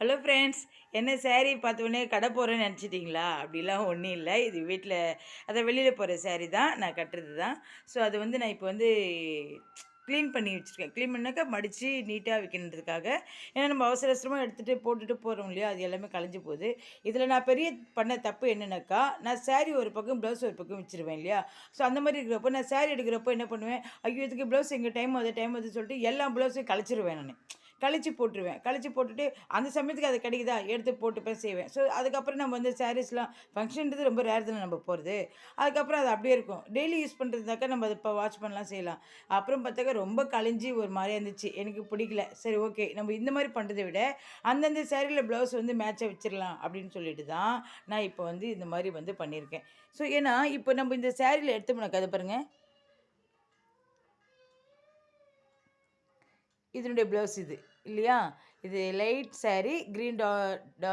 Hello friends என்ன சேரீ பார்த்தோன்னே கடை போகிறேன்னு நினச்சிட்டிங்களா? அப்படிலாம் ஒன்றும் இல்லை. இது வீட்டில் அதை வெளியில் போகிற சேரீ தான் நான் கட்டுறது தான். ஸோ அது வந்து நான் இப்போ வந்து க்ளீன் பண்ணி வச்சுருக்கேன். க்ளீன் பண்ணாக்கா மடித்து நீட்டாக வைக்கணுன்றதுக்காக. ஏன்னா நம்ம அவசர அவசரமாக எடுத்துகிட்டு போட்டுட்டு போகிறோம் இல்லையா? அது எல்லாமே கலைஞ்சு போகுது. இதில் நான் பெரிய பண்ண தப்பு என்னென்னாக்கா நான் சேரீ ஒரு பக்கம் ப்ளவுஸ் ஒரு பக்கம் வச்சுருவேன் இல்லையா? ஸோ அந்த மாதிரி இருக்கிறப்போ நான் சேரீ எடுக்கிறப்போ என்ன பண்ணுவேன்? ஐயோ இதுக்கு ப்ளவுஸ் எங்கள் டைம் அது டைம் அது சொல்லிட்டு எல்லா ப்ளவுஸையும் கழிச்சிருவேன் நான். கழிச்சு போட்டுருவேன். கழிச்சு போட்டுட்டு அந்த சமயத்துக்கு அது கிடைக்குதா? எடுத்து போட்டுப்பேன் செய்வேன் ஸோ அதுக்கப்புறம் நம்ம வந்து சாரீஸ்லாம் ஃபங்க்ஷன்றது ரொம்ப ரேர் தானே நம்ம போகிறது அதுக்கப்புறம் அது அப்படியே இருக்கும். டெய்லி யூஸ் பண்ணுறதுனாக்கா நம்ம அதை இப்போ வாட்ச் பண்ணலாம் செய்யலாம். அப்புறம் பார்த்தாக்கா ரொம்ப கழிஞ்சி ஒரு மாதிரியா இருந்துச்சு. எனக்கு பிடிக்கல. சரி ஓகே நம்ம இந்த மாதிரி பண்ணுறதை விட அந்தந்த சேரீயில் ப்ளவுஸ் வந்து மேட்சாக வச்சிடலாம் அப்படின்னு சொல்லிட்டு தான் நான் இப்போ வந்து இந்த மாதிரி வந்து பண்ணியிருக்கேன். ஸோ ஏன்னா இப்போ நம்ம இந்த சேரீயில் எடுத்தோம்னாக்கா அதை பாருங்கள் இதனுடைய ப்ளவுஸ் இது. இல்லையா? இது லைட் saree க்ரீன் டா டா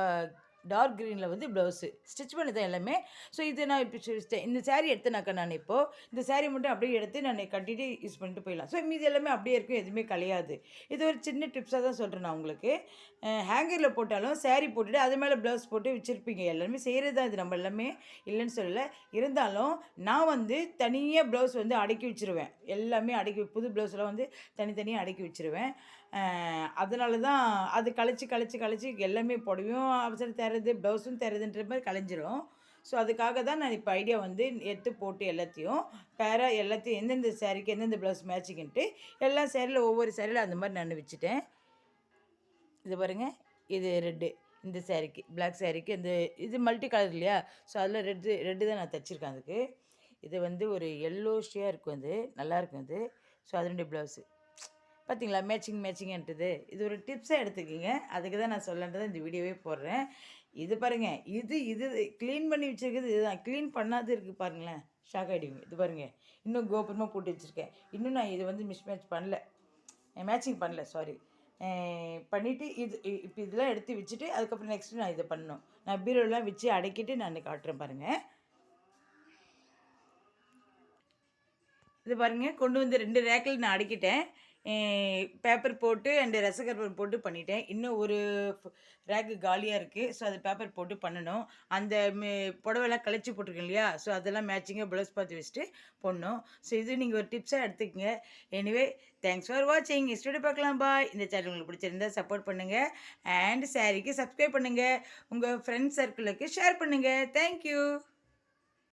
டார்க் க்ரீனில் வந்து ப்ளவுஸு. ஸ்டிச் பண்ணி தான் எல்லாமே. ஸோ இது நான் இப்போ இந்த சேரீ எடுத்தேனாக்கா நான் இப்போது இந்த சேரீ மட்டும் அப்படியே எடுத்து நான் கட்டிட்டு யூஸ் பண்ணிட்டு போயிடலாம். ஸோ மீதி எல்லாமே அப்படியே இருக்கும். எதுவுமே கலையாது. இது ஒரு சின்ன டிப்ஸாக தான் சொல்கிறேன் நான் உங்களுக்கு. ஹேங்கரில் போட்டாலும் சேரீ போட்டுட்டு அது மேலே ப்ளவுஸ் போட்டு வச்சுருப்பீங்க. எல்லாருமே செய்கிறது தான் இது நம்ம எல்லாமே. இல்லைன்னு சொல்லலை. இருந்தாலும் நான் வந்து தனியாக ப்ளவுஸ் வந்து அடக்கி வச்சுருவேன். எல்லாமே அடக்கி புது ப்ளவுஸ்லாம் வந்து தனித்தனியாக அடக்கி வச்சுருவேன். அதனால தான் அது கழிச்சு கழிச்சு கழிச்சு எல்லாமே புடவையும் அவசரம் தருது ப்ளவுஸும் தருதுன்ற மாதிரி கலைஞ்சிரும். ஸோ அதுக்காக தான் நான் இப்போ ஐடியா வந்து எடுத்து போட்டு எல்லாத்தையும் பேராக எல்லாத்தையும் எந்தெந்த சேரீக்கு எந்தெந்த ப்ளவுஸ் மேட்சிங்ன்ட்டு எல்லா சேரீயில் ஒவ்வொரு சேரீயில் அந்த மாதிரி நான் வச்சுட்டேன். இது பாருங்கள் இது ரெட்டு இந்த சேரீக்கு பிளாக் சேரீக்கு இந்த இது மல்டி கலர் இல்லையா? ஸோ அதில் ரெட்டு ரெட்டு தான் நான் தைச்சிருக்கேன் அதுக்கு. இது வந்து ஒரு எல்லோஷியாக இருக்கும் அது நல்லாயிருக்கும் அது. ஸோ அதனுடைய ப்ளவுஸு பார்த்தீங்களா? மேட்சிங் மேட்சிங்ன்றது இது ஒரு டிப்ஸாக எடுத்துக்கோங்க. அதுக்கு தான் நான் சொல்லன்றதை இந்த வீடியோவே போடுறேன். இது பாருங்கள் இது இது க்ளீன் பண்ணி வச்சுருக்கிறது இதுதான். க்ளீன் பண்ணாது இருக்குது பாருங்களேன். ஷாக் ஆகிடுவீங்க இது பாருங்கள் இன்னும் கோபுரமாக போட்டு வச்சுருக்கேன். இன்னும் நான் இது வந்து மிஸ் மேட்ச் பண்ணல மேட்சிங் பண்ணல சாரி பண்ணிவிட்டு இது இப்போ இதெல்லாம் எடுத்து வச்சுட்டு அதுக்கப்புறம் நெக்ஸ்ட்டு நான் இதை பண்ணணும். நான் பீரோலாம் வச்சு அடக்கிட்டு நான் காட்டுறேன் பாருங்கள் இது பாருங்க. கொண்டு வந்து ரெண்டு ரேக்கில் நான் அடிக்கிட்டேன். பேப்பர் போட்டு அண்டு ரசகர்பன் போட்டு பண்ணிட்டேன். இன்னும் ஒரு ரேக்கு காலியாக இருக்குது ஸோ அது பேப்பர் போட்டு பண்ணணும். அந்த மே- புடவைலாம் கழிச்சு போட்டிருக்கேன் இல்லையா? ஸோ அதெல்லாம் மேட்சிங்காக ப்ளவுஸ் பார்த்து வச்சுட்டு போடணும். ஸோ இது நீங்கள் ஒரு டிப்ஸாக எடுத்துக்கங்க. எனிவே தேங்க்ஸ் ஃபார் வாட்சிங் ஸ்டூடியோ பார்க்கலாம். பாய் இந்த சேனல் உங்களுக்கு பிடிச்சிருந்தா சப்போர்ட் பண்ணுங்கள் அண்ட் சாரிக்கு சப்ஸ்கிரைப் பண்ணுங்கள் உங்கள் ஃப்ரெண்ட்ஸ் சர்க்கிளுக்கு ஷேர் பண்ணுங்கள் தேங்க்யூ